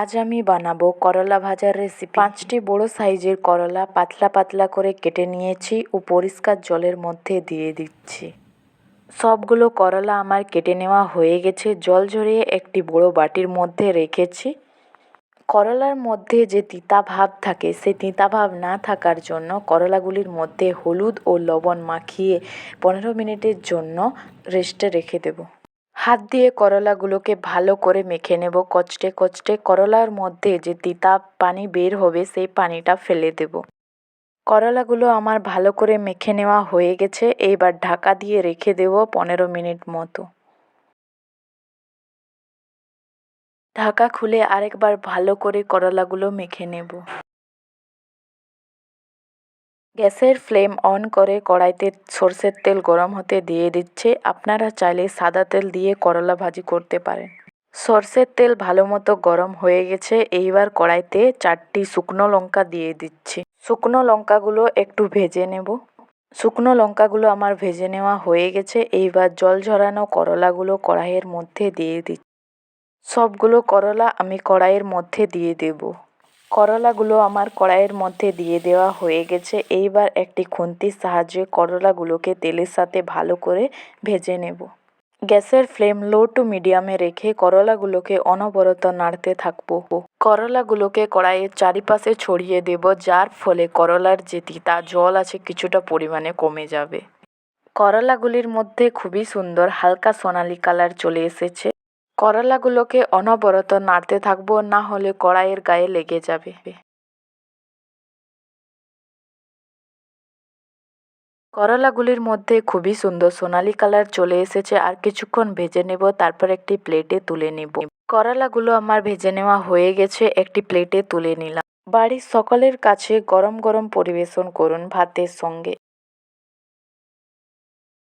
আজ আমি বানাবো করলা ভাজার রেসিপি পাঁচটি বড় সাইজের করলা পাতলা পাতলা করে কেটে নিয়েছি ও পরিষ্কার জলের মধ্যে দিয়ে দিচ্ছি। সবগুলো করলা আমার কেটে নেওয়া হয়ে গেছে, জল ঝরিয়ে একটি বড় বাটির মধ্যে রেখেছি। করলার মধ্যে যে তিতা ভাব থাকে, সেই তিতা ভাব না থাকার জন্য করলাগুলির মধ্যে হলুদ ও লবণ মাখিয়ে পনেরো মিনিটের জন্য রেস্টে রেখে দেব। হাত দিয়ে করলাগুলোকে ভালো করে মেখে নেব। কচটে কচটে করলার মধ্যে যে তিতা পানি বের হবে, সেই পানিটা ফেলে দেব। করলাগুলো আমার ভালো করে মেখে নেওয়া হয়ে গেছে। এইবার ঢাকা দিয়ে রেখে দেব পনেরো মিনিট মতো। ঢাকা খুলে আরেকবার ভালো করে করলাগুলো মেখে নেব। গ্যাসের ফ্লেম অন করে কড়াইতে সরষের তেল গরম হতে দিয়ে দিচ্ছে। আপনারা চাইলে সাদা তেল দিয়ে করলা ভাজি করতে পারেন। সর্ষের তেল ভালো মতো গরম হয়ে গেছে, এইবার কড়াইতে চারটি শুকনো লঙ্কা দিয়ে দিচ্ছি। শুকনো লঙ্কাগুলো একটু ভেজে নেব। শুকনো লঙ্কাগুলো আমার ভেজে নেওয়া হয়ে গেছে, এইবার জল ঝরানো করলাগুলো কড়াইয়ের মধ্যে দিয়ে দিচ্ছি। সবগুলো করলা আমি কড়াইয়ের মধ্যে দিয়ে দেব। করলাগুলো আমার কড়াইয়ের মধ্যে দিয়ে দেওয়া হয়ে গেছে। এইবার একটি খুন্তির সাহায্যে করলাগুলোকে তেলের সাথে ভালো করে ভেজে নেব। গ্যাসের ফ্লেম লো টু মিডিয়ামে রেখে করলাগুলোকে অনবরত নাড়তে থাকব। করলাগুলোকে কড়াইয়ের চারিপাশে ছড়িয়ে দেব, যার ফলে করলার যে তিতা জল আছে কিছুটা পরিমাণে কমে যাবে। করলাগুলির মধ্যে খুবই সুন্দর হালকা সোনালি কালার চলে এসেছে। করলাগুলোকে অনবরত নাড়তে থাকব, না হলে কড়াইয়ের গায়ে লেগে যাবে। করলাগুলির মধ্যে খুবই সুন্দর সোনালি কালার চলে এসেছে, আর কিছুক্ষণ ভেজে নেব, তারপর একটি প্লেটে তুলে নেব। করলাগুলো আমার ভেজে নেওয়া হয়ে গেছে, একটি প্লেটে তুলে নিলাম। বাড়ির সকলের কাছে গরম গরম পরিবেশন করুন ভাতের সঙ্গে।